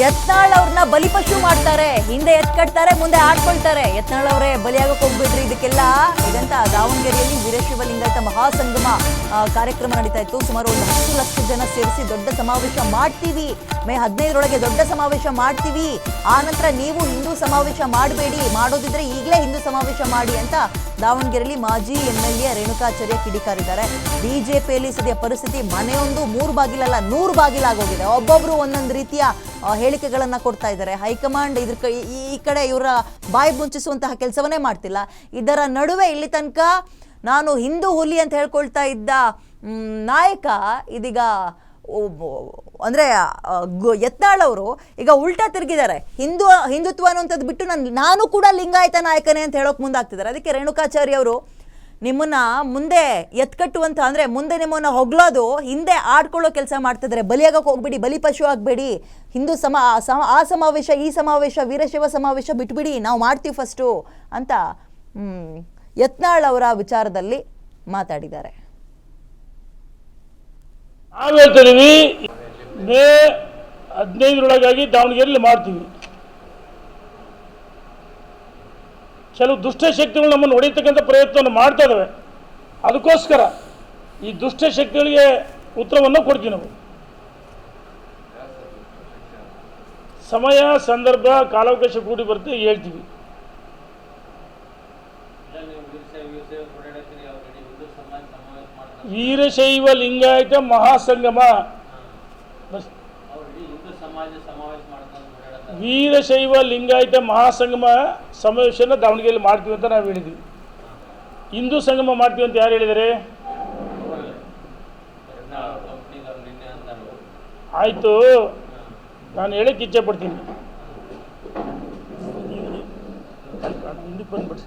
ಯತ್ನಾಳ್ ಅವ್ರನ್ನ ಬಲಿಪಶು ಮಾಡ್ತಾರೆ. ಹಿಂದೆ ಎತ್ ಕಟ್ತಾರೆ ಮುಂದೆ ಆಡ್ಕೊಳ್ತಾರೆ. ಯತ್ನಾಳ್ ಅವರೇ ಬಲಿಯಾಗಕ್ಕೆ ಹೋಗ್ಬಿಟ್ರಿ ಇದಕ್ಕೆಲ್ಲ. ಇದಂತ ದಾವಣಗೆರೆಯಲ್ಲಿ ವೀರಶಿವಲಿಂಗಾಯತ ಮಹಾಸಂಗಮ ಕಾರ್ಯಕ್ರಮ ನಡೀತಾ ಇತ್ತು. ಸುಮಾರು ಒಂದು ಹತ್ತು ಲಕ್ಷ ಜನ ಸೇರಿಸಿ ದೊಡ್ಡ ಸಮಾವೇಶ ಮಾಡ್ತೀವಿ. ಮೇ ಹದಿನೈದರೊಳಗೆ ದೊಡ್ಡ ಸಮಾವೇಶ ಮಾಡ್ತೀವಿ. ಆ ನಂತರ ನೀವು ಹಿಂದೂ ಸಮಾವೇಶ ಮಾಡಬೇಡಿ. ಮಾಡೋದಿದ್ರೆ ಈಗಲೇ ಹಿಂದೂ ಸಮಾವೇಶ ಮಾಡಿ ಅಂತ ದಾವಣಗೆರೆಯಲ್ಲಿ ಮಾಜಿ ಎಂ ಎಲ್ ಎ ರೇಣುಕಾಚಾರ್ಯ ಕಿಡಿಕಾರಿದ್ದಾರೆ. ಬಿಜೆಪಿಯಲ್ಲಿ ಸದ್ಯ ಪರಿಸ್ಥಿತಿ ಮನೆಯೊಂದು ಮೂರು ಬಾಗಿಲಲ್ಲ, ನೂರು ಬಾಗಿಲಾಗೋಗಿದೆ ಒಬ್ಬೊಬ್ರು ಒಂದೊಂದು ರೀತಿಯ ಹೇಳಿಕೆಗಳನ್ನ ಕೊಡ್ತಾ ಇದ್ದಾರೆ. ಹೈಕಮಾಂಡ್ ಇದ್ರ ಈ ಕಡೆ ಇವರ ಬಾಯಿ ಮುಂಚಿಸುವಂತಹ ಕೆಲಸವನ್ನೇ ಮಾಡ್ತಿಲ್ಲ. ಇದರ ನಡುವೆ ಇಲ್ಲಿ ತನಕ ನಾನು ಹಿಂದೂ ಹುಲಿ ಅಂತ ಹೇಳ್ಕೊಳ್ತಾ ಇದ್ದ ನಾಯಕ ಇದೀಗ ಅಂದ್ರೆ ಯತ್ನಾಳ್ ಅವರು ಈಗ ಉಲ್ಟಾ ತಿರುಗಿದ್ದಾರೆ. ಹಿಂದೂ, ಹಿಂದುತ್ವ ಅನ್ನುವಂಥದ್ದು ಬಿಟ್ಟು ನಾನು ನಾನು ಕೂಡ ಲಿಂಗಾಯತ ನಾಯಕನೇ ಅಂತ ಹೇಳೋಕೆ ಮುಂದಾಗ್ತಿದ್ದಾರೆ. ಅದಕ್ಕೆ ರೇಣುಕಾಚಾರ್ಯ ಅವರು ನಿಮ್ಮನ್ನ ಮುಂದೆ ಎತ್ಕಟ್ಟುವಂತ, ಅಂದ್ರೆ ಮುಂದೆ ನಿಮ್ಮನ್ನ ಹೊಗಳೋದು, ಹಿಂದೆ ಆಡ್ಕೊಳ್ಳೋ ಕೆಲಸ ಮಾಡ್ತಿದ್ದಾರೆ ಬಲಿಯಾಗಕ್ಕೆ ಹೋಗ್ಬೇಡಿ, ಬಲಿ ಪಶು ಆಗಬೇಡಿ. ಹಿಂದೂ ಸಮ, ಆ ಸಮ- ಆ ಸಮಾವೇಶ, ಈ ಸಮಾವೇಶ, ವೀರಶೈವ ಸಮಾವೇಶ ಬಿಟ್ಬಿಡಿ, ನಾವು ಮಾಡ್ತೀವಿ ಫಸ್ಟು ಅಂತ ಯತ್ನಾಳ್ ಅವರ ವಿಚಾರದಲ್ಲಿ ಮಾತಾಡಿದ್ದಾರೆ. ಹದಿನೈದರೊಳಗಾಗಿ ದಾವಣಗೆರೆಯಲ್ಲಿ ಮಾಡ್ತೀವಿ. ಕೆಲವು ದುಷ್ಟಶಕ್ತಿಗಳು ನಮ್ಮನ್ನು ಹೊಡೆಯತಕ್ಕಂಥ ಪ್ರಯತ್ನವನ್ನು ಮಾಡ್ತಾ ಇದ್ದಾವೆ ಅದಕ್ಕೋಸ್ಕರ ಈ ದುಷ್ಟ ಶಕ್ತಿಗಳಿಗೆ ಉತ್ತರವನ್ನು ಕೊಡ್ತೀವಿ ನಾವು. ಸಮಯ, ಸಂದರ್ಭ, ಕಾಲಾವಕಾಶ ಕೂಡಿ ಬರುತ್ತೆ ಹೇಳ್ತೀವಿ. ವೀರಶೈವ ಲಿಂಗಾಯತ ಮಹಾಸಂಗಮ. ವೀರಶೈವ ಲಿಂಗಾಯತ, ಮಹಾಸಂಗಮ ಸಮಾವೇಶನ ದಾವಣಗೆರೆಯಲ್ಲಿ ಮಾಡ್ತೀವಿ ಅಂತ ನಾವು ಹೇಳಿದ್ವಿ. ಹಿಂದೂ ಸಂಗಮ ಮಾಡ್ತೀವಿ ಅಂತ ಯಾರು ಹೇಳಿದರೆ ಆಯಿತು. ನಾನು ಹೇಳಕ್ಕೆ ಇಚ್ಛೆ ಪಡ್ತೀನಿ. ಹಿಂದಕ್ಕೆ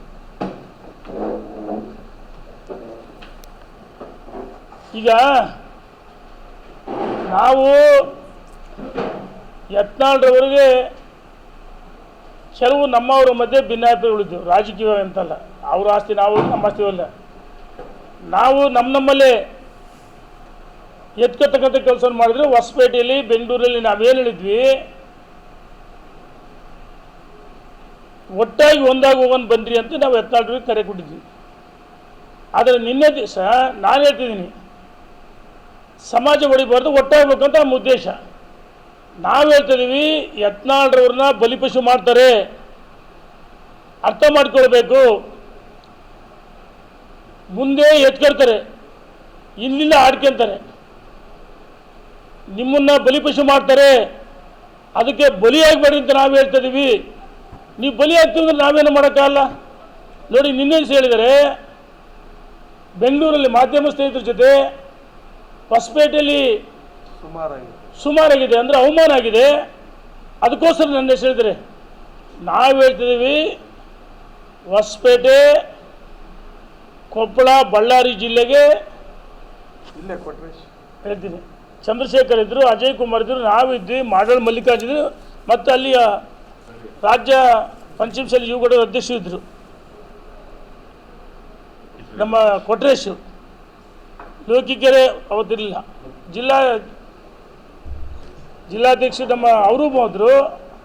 ಈಗ ನಾವು ಯತ್ನಾಳ್ರವರಿಗೆ ಕೆಲವು ನಮ್ಮವರ ಮಧ್ಯೆ ಭಿನ್ನಾಭಿಪ್ರಾಯಗಳಿದ್ದವು ರಾಜಕೀಯ ಅಂತಲ್ಲ. ಅವ್ರ ಆಸ್ತಿ ನಾವು, ನಮ್ಮ ಆಸ್ತಿ ಅಲ್ಲ. ನಾವು ನಮ್ಮ ನಮ್ಮಲ್ಲೇ ಎತ್ಕೊತಕ್ಕಂಥ ಕೆಲಸ ಮಾಡಿದ್ರೆ. ಹೊಸಪೇಟೆಯಲ್ಲಿ, ಬೆಂಗಳೂರಲ್ಲಿ ನಾವೇನು ಹೇಳಿದ್ವಿ? ಒಟ್ಟಾಗಿ ಒಂದಾಗಿ ಹೋಗೋಣ ಬನ್ರಿ ಅಂತ ನಾವು ಎತ್ನಾಳ್ರಿಗೆ ಕರೆ ಕೊಟ್ಟಿದ್ವಿ. ಆದರೆ ನಿನ್ನೆ ದಿವಸ ನಾನು ಹೇಳ್ತಿದ್ದೀನಿ, ಸಮಾಜ ಒಡಿಬಾರ್ದು ಒಟ್ಟಾಗಬೇಕಂತ ನಮ್ಮ ಉದ್ದೇಶ. ನಾವು ಹೇಳ್ತಿದ್ದೀವಿ ಯತ್ನಾಳ್ರವ್ರನ್ನ ಬಲಿಪಶು ಮಾಡ್ತಾರೆ. ಅರ್ಥ ಮಾಡ್ಕೊಳ್ಬೇಕು. ಮುಂದೆ ಎತ್ಕೊಳ್ತಾರೆ. ಇಲ್ಲಿಂದ ಆಡ್ಕೊಂತಾರೆ. ನಿಮ್ಮನ್ನ ಬಲಿಪಶು ಮಾಡ್ತಾರೆ. ಅದಕ್ಕೆ ಬಲಿಯಾಗಬೇಡಿ ಅಂತ ನಾವು ಹೇಳ್ತಾ ಇದೀವಿ ನೀವು ಬಲಿ ಆಗ್ತೀವಿ ನಾವೇನು ಮಾಡೋಕ್ಕಾಗಲ್ಲ? ನೋಡಿ, ನಿನ್ನೆ ಹೇಳಿದರೆ, ಬೆಂಗಳೂರಲ್ಲಿ ಮಾಧ್ಯಮ ಸ್ನೇಹಿತರ ಜೊತೆ ಹೊಸಪೇಟೆಯಲ್ಲಿ ಸುಮಾರಾಗಿದೆ ಅಂದರೆ ಅವಮಾನ ಆಗಿದೆ. ಅದಕ್ಕೋಸ್ಕರ ನನ್ನ ಹೆಸರು ಹೇಳಿದರೆ ನಾವು ಹೇಳ್ತಿದ್ದೀವಿ ಹೊಸಪೇಟೆ ಕೊಪ್ಪಳ ಬಳ್ಳಾರಿ ಜಿಲ್ಲೆಗೆ ಹೇಳ್ತೀನಿ. ಚಂದ್ರಶೇಖರ್ ಇದ್ದರು ಅಜಯ್ ಕುಮಾರ್ ಇದ್ದರು ನಾವಿದ್ವಿ ಮಾಡಾಳ್ ಮಲ್ಲಿಕಾರ್ಜುನ್ ಇದ್ರು ಮತ್ತು ಅಲ್ಲಿಯ ರಾಜ್ಯ ಪಂಚಮಶಾಲಿ ಯುವಗಡ ಅಧ್ಯಕ್ಷರು ಇದ್ದರು ನಮ್ಮ ಕೊಟ್ರೇಶು ಲೋಕಿಕೆರೆ ಅವತ್ತಿರಲಿಲ್ಲ. ಜಿಲ್ಲಾ ಜಿಲ್ಲಾಧ್ಯಕ್ಷರು ನಮ್ಮ ಅವರು ಹೋದರು.